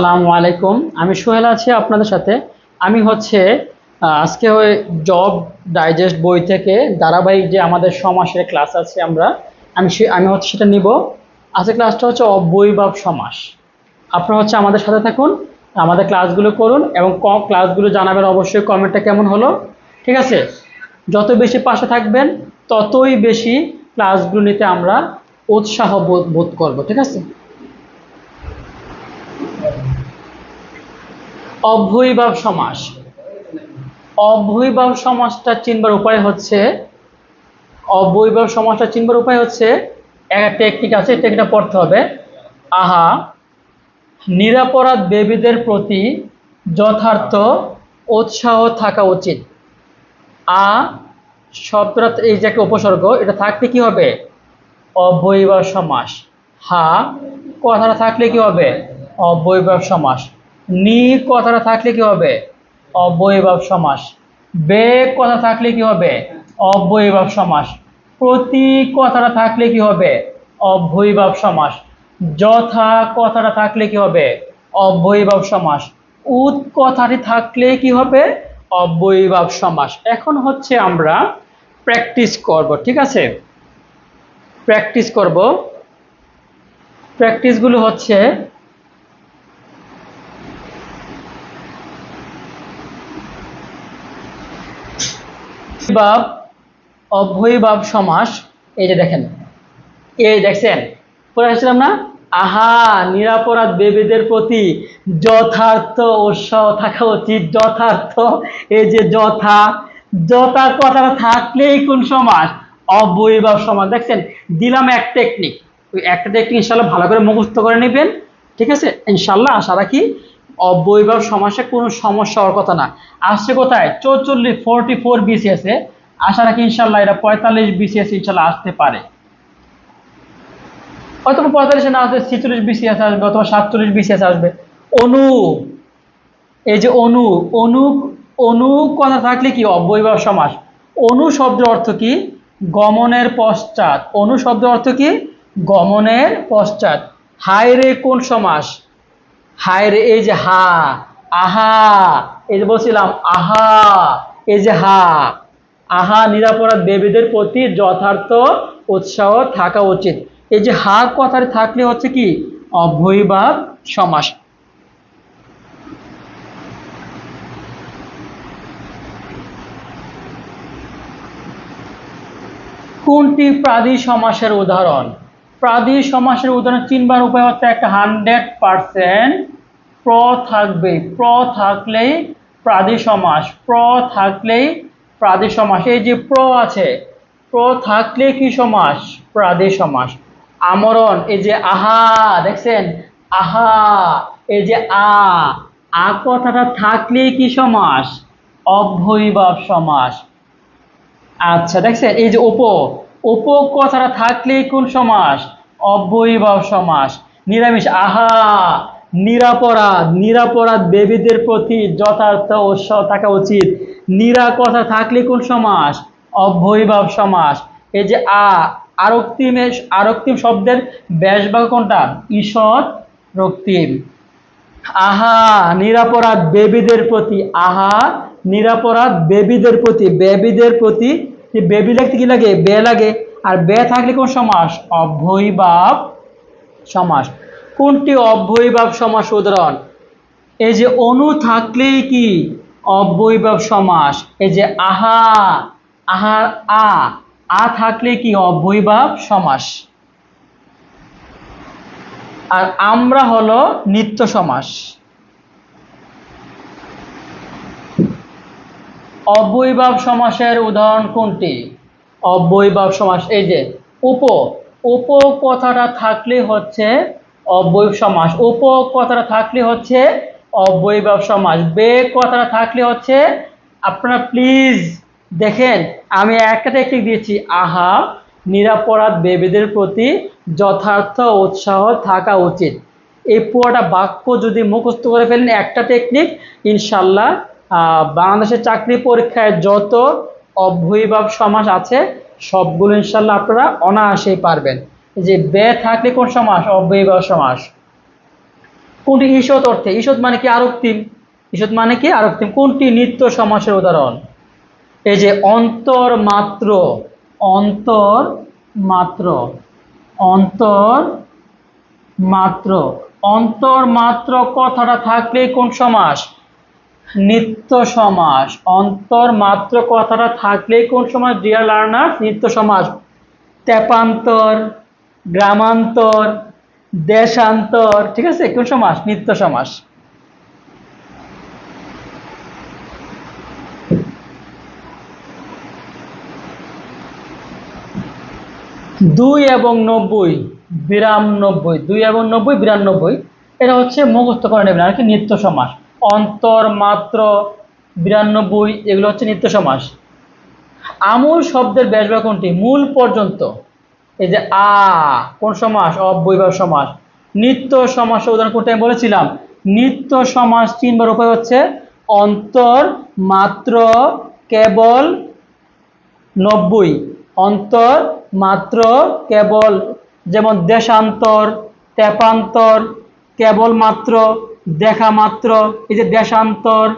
আসসালামু আলাইকুম। আমি সোহেল আছি আপনাদের সাথে। আমি হচ্ছে আজকে ওই জব ডাইজেস্ট বই থেকে ধারাবাহিক যে আমাদের সমাসের ক্লাস আছে আমরা, আমি সে আমি হচ্ছে সেটা নিব। আজকে ক্লাসটা হচ্ছে অবৈভাব সমাস আপনারা হচ্ছে আমাদের সাথে থাকুন, আমাদের ক্লাসগুলো করুন এবং ক- ক্লাসগুলো জানাবেন অবশ্যই কমেন্টটা কেমন হলো। ঠিক আছে? যত বেশি পাশে থাকবেন, ততই বেশি ক্লাসগুলো নিতে আমরা উৎসাহ বোধ করব। ঠিক আছে? অভৈভাব সমাস। অভৈভাব সমাসটা চিনবার উপায় হচ্ছে অবৈভাব সমাসটা চিনবার উপায় হচ্ছে একটা টেকনিক আছে টেকনিকটা পড়তে হবে। আহা, নিরাপরাধ বেবিদের প্রতি যথার্থ উৎসাহ থাকা উচিত। আ, শব্দটা এই যে একটা উপসর্গ, এটা থাকলে কি হবে? অবৈভাব সমাস। হা, কথাটা থাকলে কি হবে? অবৈভাব সমাস। নি কথাটা থাকলে কি হবে? অবৈভাব সমাস। বে কথা থাকলে কি হবে? অবৈভাব সমাস। প্রতি কথাটা থাকলে কি হবে? অবৈভাব সমাস। যথা কথাটা থাকলে কি হবে? অবৈভাব সমাস। উৎ কথাটি থাকলে কি হবে? অবৈভাব সমাস। এখন হচ্ছে আমরা প্র্যাকটিস করব, ঠিক আছে? প্র্যাকটিস করব। প্র্যাকটিসগুলো হচ্ছে ভাব অভয়ভাব সমাস, এই যে দেখেন। এই দেখছেন, পড়ে আসছিলাম না? আহা, নিরাপরাধ বেবিদের প্রতি যথার্থ উৎসাহ থাকা উচিত, যথার্থ। এই যে যথা যথা কথাটা থাকলেই কোন সমাস? অবৈভাব সমাস। দেখছেন, দিলাম এক টেকনিক ওই একটা টেকনিক ইনশাল্লাহ ভালো করে মুখস্থ করে নেবেন। ঠিক আছে? ইনশাল্লাহ আশা রাখি অবৈভাব সমাসে কোনো সমস্যা হওয়ার কথা না। আসছে কোথায়? চৌচল্লিশ ফোরটি ফোর বিসিএসে আশা রাখি ইনশাল্লাহ এটা পঁয়তাল্লিশ বিসিএস ইনশাল্লাহ আসতে পারে। হয়তো পঁয়তাল্লিশে না আসবে ছিচল্লিশ বিসিএস আসবে অথবা সাতচল্লিশ বিসিএস আসবে। অনু, এই যে অনু অনু অনু কথা থাকলে কি অবৈভাব সমাস অনু শব্দের অর্থ কি? গমনের পশ্চাৎ। অনু শব্দের অর্থ কি? গমনের পশ্চাৎ। হায় রে কোন সমাস হায় রে, এই যে হা, আহা, এই যে বলছিলাম, আহা, এই যে হা, আহা নিরাপরাধ বেবিদের প্রতি যথার্থ উৎসাহ থাকা উচিত। এই যে হা কথাটি থাকলে হচ্ছে কি? অভৈভাব সমাস। কোনটি প্রাদি সমাসের উদাহরণ? প্রাদি সমাসের উদাহরণ চিনবার উপায় হচ্ছে একটা হান্ড্রেড পারসেন্ট প্র থাকবে। প্র থাকলেই প্রাদি সমাস, প্র থাকলেই প্রাদি সমাস। এই যে প্র আছে, প্র থাকলে কি সমাস? প্রাদি সমাস। আমরণ, এই যে আহা, দেখছেন? আহা, এই যে আ আ কথাটা থাকলে কি সমাস? অভৈভাব সমাস। আচ্ছা দেখছেন? এই যে ওপো ওপো কথাটা থাকলেই কোন সমাস? অবৈভাব সমাস। নিরামিষ। আহা! নিরাপরাধ। নিরাপরাধ বেবিদের প্রতি যথার্থ থাকা উচিত। নিরা কথা থাকলে কোন সমাস? অবৈভাব সমাস। এই যে আ, আরক্তিমে আরক্তিম শব্দের ব্যাসবাগ কোনটা? ঈষৎ রক্তিম। আহা! নিরাপরাধ বেবিদের প্রতি, আহা! নিরাপরাধ বেবিদের প্রতি বেবিদের প্রতি যে বেবি লাগতে কি লাগে? বে লাগে। আর বে থাকলে কোন সমাস? অভৈভাব সমাস। কোনটি অভৈভাব সমাস উদাহরণ? এই যে অনু থাকলেই কি? অবৈভাব সমাস। এই যে আহা আহার আ আ থাকলে কি? অবৈভাব সমাস। আর আমরা হলো নিত্য সমাস। অবৈভাব সমাসের উদাহরণ কোনটি? অবৈভাব সমাস, এই যে, উপ উপ কথাটা থাকলে হচ্ছে অবৈভ সমাস উপ কথাটা থাকলে হচ্ছে অবৈভাব সমাস বে কথাটা থাকলে হচ্ছে, আপনারা প্লিজ দেখেন, আমি একটা টেকনিক দিয়েছি, আহা, নিরাপরাধ বেবিদের প্রতি যথার্থ উৎসাহ থাকা উচিত। এই পুরোটা বাক্য যদি মুখস্থ করে ফেলেন একটা টেকনিক ইনশাল্লাহ বাংলাদেশের চাকরি পরীক্ষায় যত অবৈভাব সমাস আছে, সবগুলো ইনশাল্লাহ আপনারা অনায়াসেই পারবেন। যে বে থাকলে কোন সমাস অব্যয়ভাব সমাস কোনটি ঈষৎ অর্থে? ঈষৎ মানে কি আরক্তিম? ঈষৎ মানে কি আরক্তিম? কোনটি নিত্য সমাসের উদাহরণ? এই যে অন্তর মাত্র অন্তর মাত্র অন্তর মাত্র। অন্তর মাত্র কথাটা থাকলে কোন সমাস নিত্য সমাস। অন্তর মাত্র কথাটা থাকলেই কোন সমাস ডিয়ার লার্নার নিত্য সমাস। তেপান্তর গ্রামান্তর, দেশান্তর, ঠিক আছে? কোন সমাস? নিত্য সমাস। দুই এবং নব্বই, বিরানব্বই। দুই এবং নব্বই, বিরানব্বই। এটা হচ্ছে মুখস্থ করে নেবেন আর কি, নিত্য সমাস। অন্তর মাত্র বিরানব্বই, এগুলো হচ্ছে নিত্য সমাস। আমূল শব্দের ব্যাসবা কোনটি? মূল পর্যন্ত। এই যে আ, কোন সমাস? অব্যয়ভাব সমাস। নিত্য সমাস উদাহরণ কোনটা? আমি বলেছিলাম, নিত্য সমাস চিনবার উপায় হচ্ছে অন্তর মাত্র কেবল নব্বই। অন্তর মাত্র কেবল, যেমন দেশান্তর, তেপান্তর কেবলমাত্র দেখা মাত্র এই যে দেশান্তর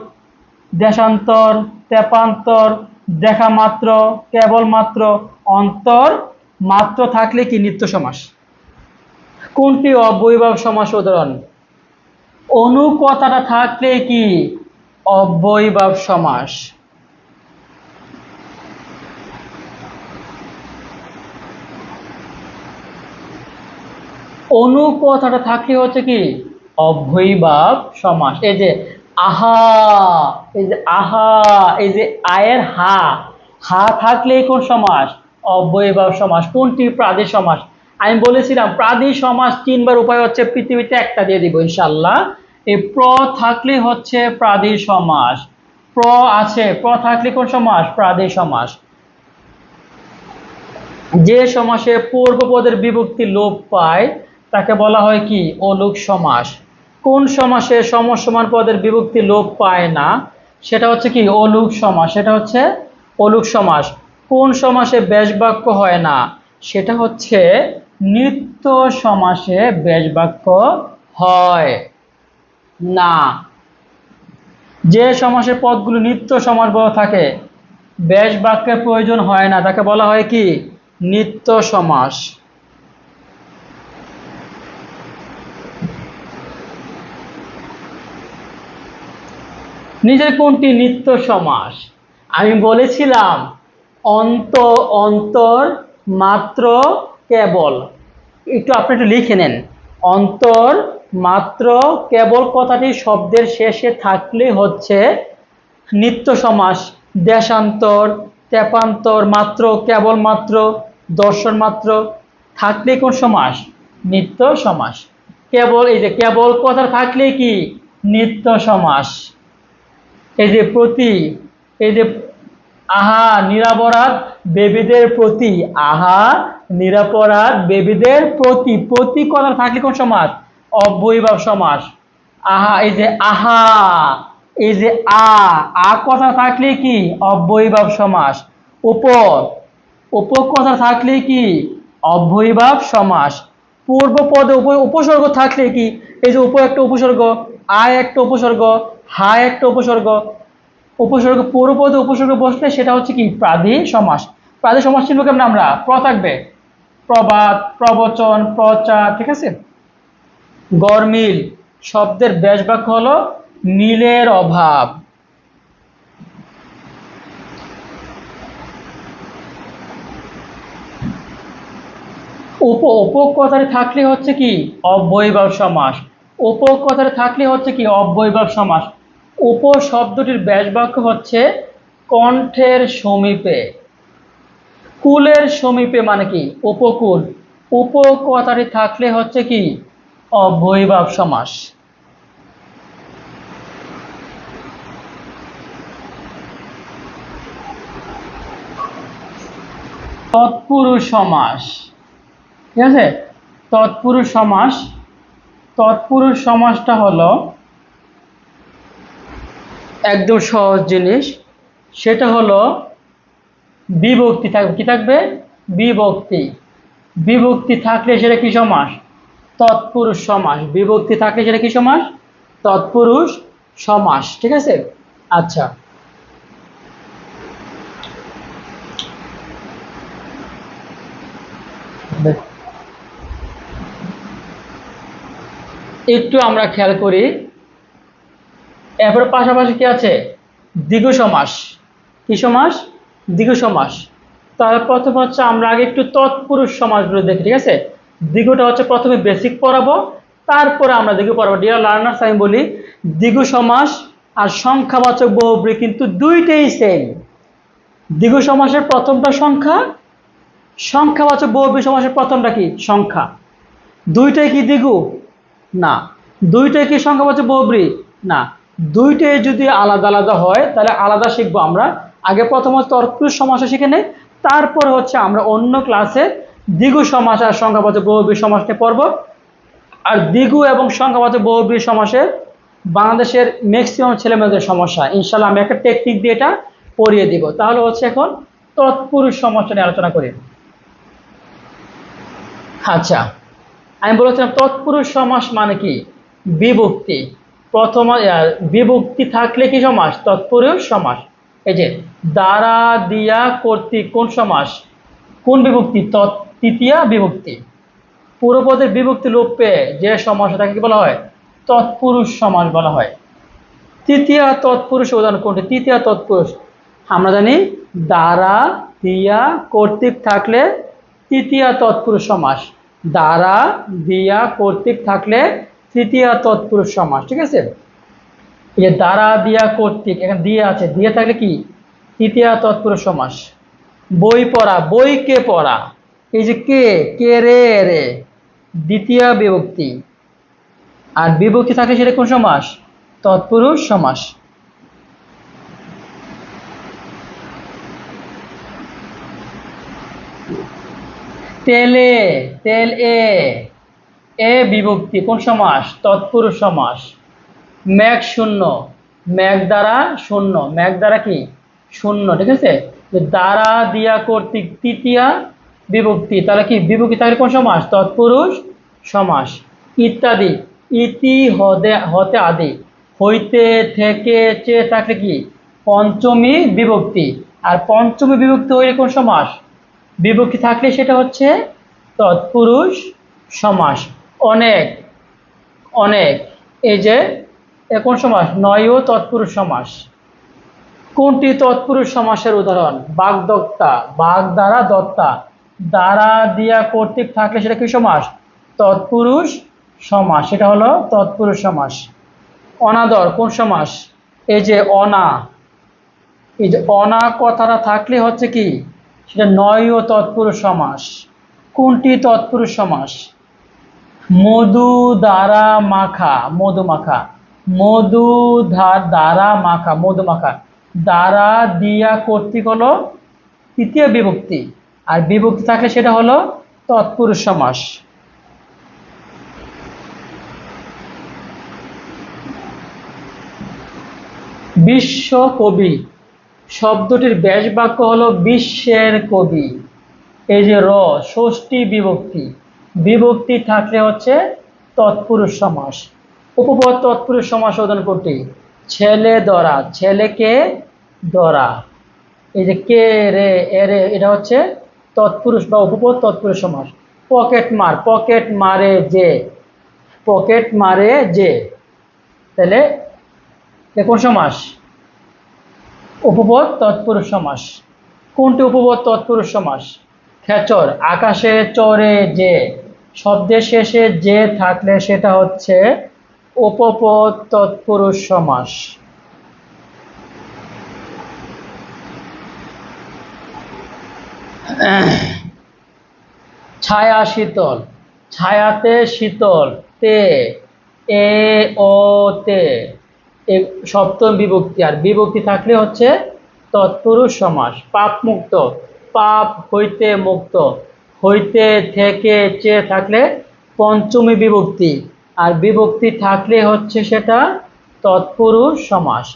দেশান্তর, তেপান্তর দেখা মাত্র কেবলমাত্র, অন্তর, মাত্র থাকলে কি নিত্য সমাস? কোনটি অবৈভাব সমাস উদাহরণ? অনু কথাটা থাকলে কি অবৈভাব সমাস? অনু কথাটা থাকলে হচ্ছে কি অভৈভাব সমাস। এই যে আহা, এই যে আহা, এই যে আয়ের হা হা থাকলে কোন সমাস? অব্যয়ভাব সমাস, কোনটি? প্রাদেশ সমাস। আমি বলেছিলাম প্রাদেশ সমাস চিনবার উপায় হচ্ছে পৃথিবীতে একটা দিয়ে দিব ইনশাল্লাহ এই প্র থাকলে হচ্ছে প্রাদেশ সমাস। প্র আছে, প্র থাকলে কোন সমাস? প্রাদেশ সমাস। যে সমাসে পূর্বপদের বিভক্তি লোপ পায় তাকে বলা হয় কি? অলুক সমাস। কোন সমাসে সমসমান পদের বিভক্তি লোপ পায় না? সেটা হচ্ছে কি? অলুক সমাস। সেটা হচ্ছে অলুক সমাস। কোন সমাসে ব্যাসবাক্য হয় না? সেটা হচ্ছে নিত্য সমাসে ব্যাসবাক্য হয় না। যে সমাসের পদগুলো নিত্য সমাসবহ থাকে ব্যাস বাক্যের প্রয়োজন হয় না। তাকে বলা হয় কি? নিত্য সমাস। নিজের কোনটি নিত্য সমাস? আমি বলেছিলাম, অন্ত, অন্তর মাত্র কেবল। একটু আপনি একটু লিখে নেন। অন্তর মাত্র কেবল কথাটি শব্দের শেষে থাকলে হচ্ছে নিত্য সমাস। দেশান্তর, তেপান্তর মাত্র, কেবল মাত্র, দর্শন মাত্র, থাকলে কোন সমাস? নিত্য সমাস। কেবল, এই যে কেবল কথা থাকলে কি? নিত্য সমাস। এই যে প্রতি, এই যে আহা নিরাপরাধ বেবিদের প্রতি, আহা নিরাপরাধ বেবিদের প্রতি প্রতি কথা থাকলে কোন সমাস অব্যয়ভাব সমাস আহা, এই যে আহা, এই যে আ আ কথা থাকলে কি? অব্যয়ভাব সমাস উপর উপর কথা থাকলে কি? অব্যয়ভাব সমাস পূর্ব পদে উপ- উপসর্গ থাকলে কি? এই যে উপ একটা উপসর্গ, আয় একটা উপসর্গ হা একটা উপসর্গ উপসর্গ পূর্ব পদে উপসর্গ বসলে সেটা হচ্ছে কি? প্রাধি সমাস। প্রাধি সমাস চিনব কেমন আমরা? প্র থাকবে। প্রবাদ, প্রবচন, প্রচার, ঠিক আছে? গরমিল শব্দের ব্যাস বাক্য হলো মিলের অভাব। উপ উপকথারে থাকলে হচ্ছে কি? অব্যয়ভাব সমাস। উপকথারে থাকলে হচ্ছে কি? অব্যয়ভাব সমাস। উপ শব্দটির ব্যাস বাক্য হচ্ছে কণ্ঠের সমীপে। কুলের সমীপে মানে কি? উপকূল। উপকথাটি থাকলে হচ্ছে কি? অব্যয়ভাব সমাস। তৎপুরুষ সমাস। ঠিক আছে? তৎপুরুষ সমাস। তৎপুরুষ সমাসটা হলো একদম সহজ জিনিস। সেটা হলো বিভক্তি থাকবে কি থাকবে? বিভক্তি। বিভক্তি থাকলে সেটা কি সমাস? তৎপুরুষ সমাস। বিভক্তি থাকলে সেটা কি সমাস? তৎপুরুষ সমাস। ঠিক আছে? আচ্ছা। একটু আমরা খেয়াল করি এরপরে পাশাপাশি কি আছে? দ্বিগু সমাস। কি সমাস? দ্বিগু সমাস। তাহলে প্রথম হচ্ছে আমরা আগে একটু তৎপুরুষ সমাসগুলো দেখি, ঠিক আছে? দ্বিগুটা হচ্ছে প্রথমে বেসিক পড়াবো, তারপরে আমরা দ্বিগু পড়াবো। ডিয়ার লার্নার্স আমি বলি দ্বিগু সমাস আর সংখ্যাবাচক বহুব্রী কিন্তু দুইটাই সেম দ্বিগু সমাসের প্রথমটা সংখ্যা, সংখ্যাবাচক বহুব্রী সমাসের প্রথমটা কি? সংখ্যা। দুইটাই কি দ্বিগু না। দুইটাই কি সংখ্যাবাচক বহুব্রী না। দুইটাই যদি আলাদা আলাদা হয়, তাহলে আলাদা শিখব আমরা। আগে প্রথমত তর্কুশ সমাসে শিখে নেই, তারপর হচ্ছে আমরা অন্য ক্লাসে দ্বিগু সমাস আর সংখ্যাবাচক বহুব্রী সমাসকে পড়ব। আর দ্বিগু এবং সংখ্যাবাচক বহুব্রী সমাসে বাংলাদেশের ম্যাক্সিমাম ছেলেমেয়েদের সমস্যা। ইনশাল্লাহ আমি একটা টেকনিক দিয়ে এটা পড়িয়ে দিব। তাহলে হচ্ছে এখন তৎপুরুষ সমস্যা নিয়ে আলোচনা করি। আচ্ছা আমি বলেছিলাম তৎপুরুষ সমাস মানে কি? বিভক্তি। প্রথম বিভক্তি থাকলে কি সমাস? তৎপুরুষ সমাস। এই যে, দ্বারা, দিয়া, কর্তৃক কোন সমাস? কোন বিভক্তি? তৃতীয়া বিভক্তি। পূর্বপদের বিভক্তি লোপ পেয়ে যে সমাস তাকে কি বলা হয়? তৎপুরুষ সমাস বলা হয়। তৃতীয় তৎপুরুষ উদাহরণ কোনটি? তৃতীয় তৎপুরুষ। আমরা জানি, দ্বারা, দিয়া, কর্তৃক থাকলে তৃতীয় তৎপুরুষ সমাস। দ্বারা, দিয়া, কর্তৃক থাকলে তৃতীয় তৎপুরুষ সমাস, ঠিক আছে? এই যে দ্বারা, দিয়া, কর্তৃক, এখানে দিয়ে আছে, দিয়ে থাকলে কি? তৃতীয় তৎপুরুষ সমাস। বই পড়া, বই কে পড়া? এই যে কে কে রে রে? দ্বিতীয় বিভক্তি। আর বিভক্তি থাকলে সেটা কোন সমাস? তৎপুরুষ সমাস। তেলে, তেল এ এ বিভক্তি, কোন সমাস? তৎপুরুষ সমাস। ম্যাগ শূন্য। ম্যাগ দ্বারা শূন্য। ম্যাগ দ্বারা কি? শূন্য, ঠিক আছে? দ্বারা দিয়া কর্তৃক তৃতীয়া বিভক্তি, তাহলে কি? বিভক্তি থাকলে কোন সমাস? তৎপুরুষ সমাস। ইত্যাদি। ইতি হদে হতে আদি। হইতে থেকে চেয়ে থাকলে কি? পঞ্চমী বিভক্তি। আর পঞ্চমী বিভক্তি হইলে কোন সমাস? বিভক্তি থাকলে সেটা হচ্ছে তৎপুরুষ সমাস। অনেক অনেক। এই যে কোন সমাস? নয় ও তৎপুরুষ সমাস। কোনটি তৎপুরুষ সমাসের উদাহরণ? বাগদত্তা। বাঘ দ্বারা দত্তা। দ্বারা দিয়া কর্তৃক থাকলে সেটা কি সমাস? তৎপুরুষ সমাস। সেটা হলো তৎপুরুষ সমাস। অনাদর, কোন সমাস? এই যে অনা। এই যে অনা কথাটা থাকলে হচ্ছে কি? সেটা নয় ও তৎপুরুষ সমাস। কোনটি তৎপুরুষ সমাস? মধু দ্বারা মাখা, মধু মাখা, মধু দ্বারা মাখা, মধু মাখা। দ্বারা দিয়া কর্তৃক হলো তৃতীয় বিভক্তি। আর বিভক্তি থাকলে সেটা হলো তৎপুরুষ সমাস। বিশ্ব কবি, শব্দটির ব্যাস বাক্য হলো বিশ্বের কবি। এই যে র, ষষ্ঠী বিভক্তি। বিভক্তি থাকলে হচ্ছে তৎপুরুষ সমাস। উপপদ তৎপুরুষ সমাস শোধন করতে ছেলে দরা ছেলেকে দরা এই যে কে, রে, এ, রে, এটা হচ্ছে তৎপুরুষ বা উপপদ তৎপুরুষ সমাস। পকেট মার। পকেট মারে যে। পকেট মারে যে। তাহলে কোন সমাস? উপপদ তৎপুরুষ সমাস। কোনটি উপপদ তৎপুরুষ সমাস? খেচর আকাশে চড়ে যে। শব্দের শেষে যে থাকলে সেটা হচ্ছে উপপদ তৎপুরুষ সমাস ছায়া শীতল, ছায়াতে শীতল, তে, এ, ও, তে। সপ্তম বিভক্তি, আর বিভক্তি থাকলে হচ্ছে তৎপুরুষ সমাস পাপ মুক্ত পাপ হইতে মুক্ত, হইতে থেকে চেয়ে থাকলে পঞ্চমী বিভক্তি। আর বিভক্তি থাকলে হচ্ছে সেটা তৎপুরুষ সমাস।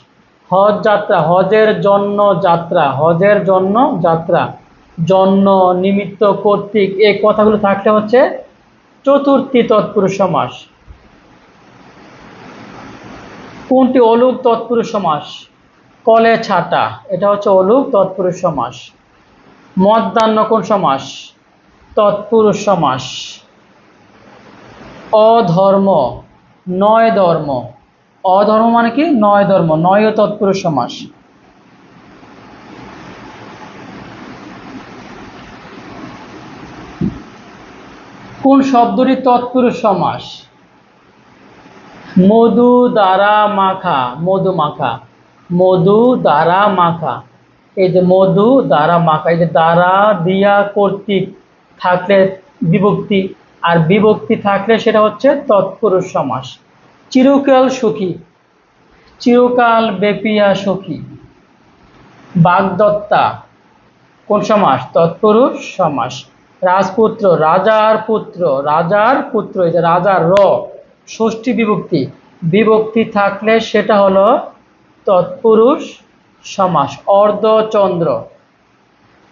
হজ যাত্রা, হজের জন্য যাত্রা, হজের জন্য যাত্রা। জন্য নিমিত্ত কর্তৃক এই কথাগুলো থাকলে হচ্ছে চতুর্থী তৎপুরুষ সমাস। কোনটি অলুক তৎপুরুষ সমাস? কলে ছাটা, এটা হচ্ছে অলুক তৎপুরুষ সমাস। কোন সমাস? তৎপুরুষ সমাস। অধর্ম, নয় ধর্ম। অধর্ম মানে কি? নয় ধর্ম, নয় তৎপুরুষ সমাস। কোন শব্দটি তৎপুরুষ সমাস? মধু দ্বারা মাখা, মধু মাখা। মধু দ্বারা মাখা। এই যে মধু দ্বারা মাখা, এই যে দ্বারা দিয়া কর্তৃক থাকলে বিভক্তি, আর বিভক্তি থাকলে সেটা হচ্ছে তৎপুরুষ সমাস। চিরকাল সুখী, চিরকাল বেপিয়া সখী। বাগদত্তা, কোন সমাস? তৎপুরুষ সমাস। রাজপুত্র, রাজার পুত্র রাজার পুত্র, এই যে রাজার র, ষষ্ঠী বিভক্তি। বিভক্তি থাকলে সেটা হলো তৎপুরুষ সমাস, অর্ধচন্দ্র।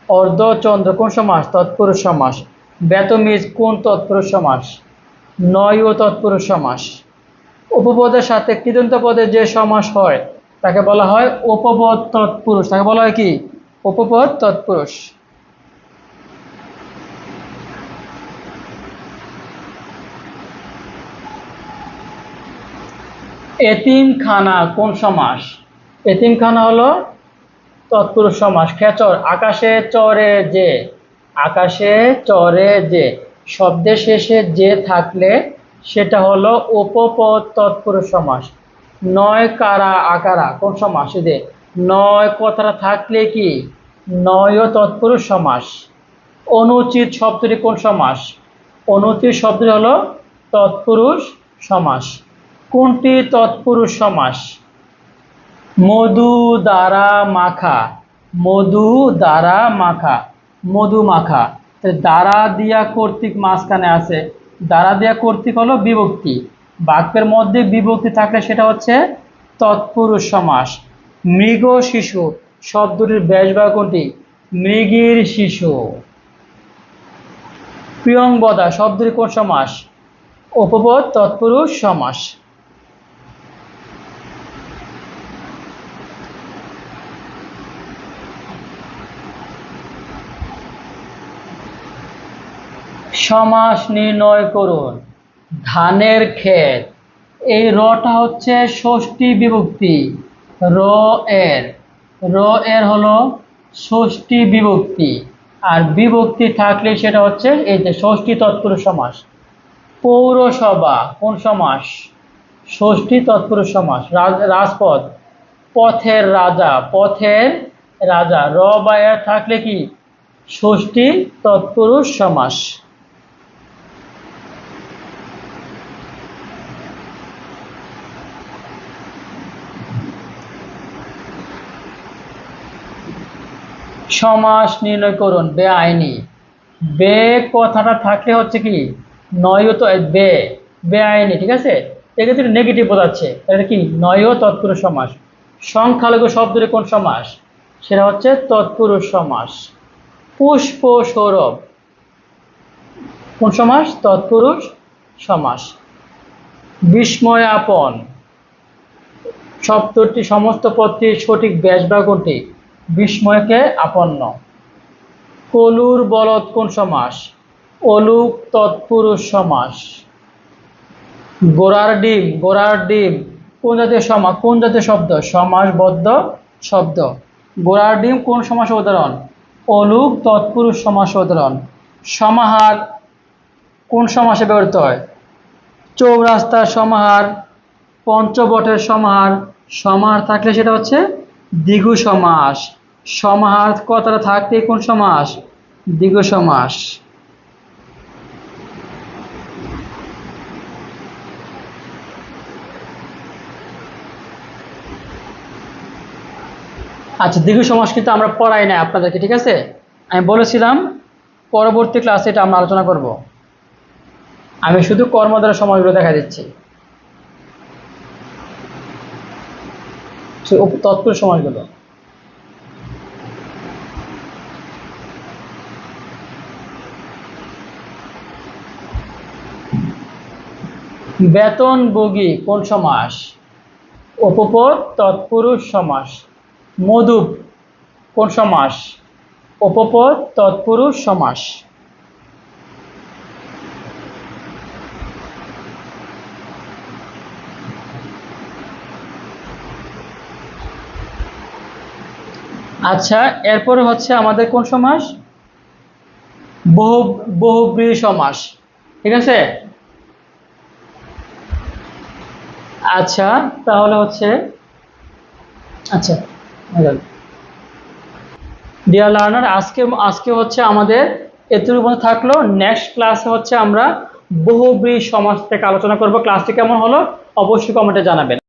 অর্ধচন্দ্র কোন সমাস? তৎপুরুষ সমাস। বেতমিজ কোন তৎপুরুষ সমাস? নয় ও তৎপুরুষ সমাস। উপপদের সাথে কৃদন্ত পদে যে সমাস হয়, তাকে বলা হয় উপপদ তৎপুরুষ। তাকে বলা হয় কি? উপপদ তৎপুরুষ। এতিমখানা কোন সমাস? এতিমখানা হলো তৎপুরুষ সমাস খেচর, আকাশে চরে যে। আকাশে চরে যে। শব্দের শেষে যে থাকলে সেটা হলো উপপদ তৎপুরুষ সমাস নয় কারা আকারা, কোন সমাস যে। নয় কথাটা থাকলে কি? নয় তৎপুরুষ সমাস অনুচিত শব্দটি কোন সমাস? অনুচিত শব্দটি হলো তৎপুরুষ সমাস কোনটি তৎপুরুষ সমাস মধু দ্বারা মাখা। মধু দ্বারা মাখা। মধু মাখা। দ্বারা দিয়া কর্তৃক মাঝখানে আছে। দ্বারা দিয়া কর্তৃক হলো বিভক্তি। বাক্যের মধ্যে বিভক্তি থাকলে সেটা হচ্ছে তৎপুরুষ সমাস। মৃগ শিশু শব্দটির ব্যাস বা কোনটি মৃগীর শিশু। প্রিয়ংবদা শব্দটি কোন সমাস? উপপদ তৎপুরুষ সমাস। সমাস নির্ণয় করুন। ধানের ক্ষেত। এই রটা হচ্ছে ষষ্ঠী বিভক্তি। র এর। র এর হলো ষষ্ঠী বিভক্তি। আর বিভক্তি থাকলে সেটা হচ্ছে এই যে ষষ্ঠী তৎপুরুষ সমাস। পৌরসভা কোন সমাস? ষষ্ঠী তৎপুরুষ সমাস। রাজ- রাজপথ। পথের রাজা। পথের রাজা। র বা এর থাকলে কি? ষষ্ঠী তৎপুরুষ সমাস। সমাস নির্ণয় করুন, বে আইনি। বে কথাটা থাকলে হচ্ছে কি? নয় তো বে বেআইনি ঠিক আছে? এক্ষেত্রে নেগেটিভ বোঝাচ্ছে। এটা কি? নয় তৎপুরুষ সমাস সংখ্যালঘু শব্দের কোন সমাস সেটা হচ্ছে তৎপুরুষ সমাস পুষ্প সৌরভ। কোন সমাস তৎপুরুষ সমাস বিস্ময় আপন। শব্দটি সমস্ত পদটির সঠিক ব্যাস বা কোনটি? বিস্ময়কে আপন্ন। কলুর বলদ কোন সমাস? অলুক তৎপুরুষ সমাস। গোড়ার ডিম গোড়ার ডিম, কোন জাতীয় সমাস কোন জাতীয় শব্দ? সমাসবদ্ধ শব্দ। গোড়ার ডিম কোন সমাস উদাহরণ? অলুক তৎপুরুষ সমাস উদাহরণ। সমাহার কোন সমাসে ব্যবহৃত হয়? চৌরাস্তার সমাহার, পঞ্চবটের সমাহার সমাহার থাকলে সেটা হচ্ছে দ্বিগু সমাস। সমাহার কথাটা থাকতে কোন সমাস? দ্বিগু সমাস। আচ্ছা দ্বিগু সমাস কিন্তু আমরা পড়াই না আপনাদেরকে, ঠিক আছে? আমি বলেছিলাম, পরবর্তী ক্লাসে এটা আমরা আলোচনা করব। আমি শুধু কর্মদ্বারা সময়গুলো দেখা দিচ্ছি। সে উপ- তৎপুরুষ সময়গুলো বেতনভোগী কোন সমাস? উপপদ তৎপুরুষ সমাস। মধুপ কোন সমাস? উপপদ তৎপুরুষ সমাস। আচ্ছা এরপরে হচ্ছে আমাদের কোন সমাস? বহু, বহুব্রীহি সমাস। ঠিক আছে? আচ্ছা তাহলে হচ্ছে আচ্ছা ডিয়ার লার্নার আজকে আজকে হচ্ছে আমাদের এতটুকু পর্যন্ত থাকল। নেক্সট ক্লাসে হচ্ছে আমরা বহুব্রীহি সমাজ থেকে আলোচনা করব। ক্লাসটি কেমন হলো? অবশ্যই কমেন্টে জানাবেন।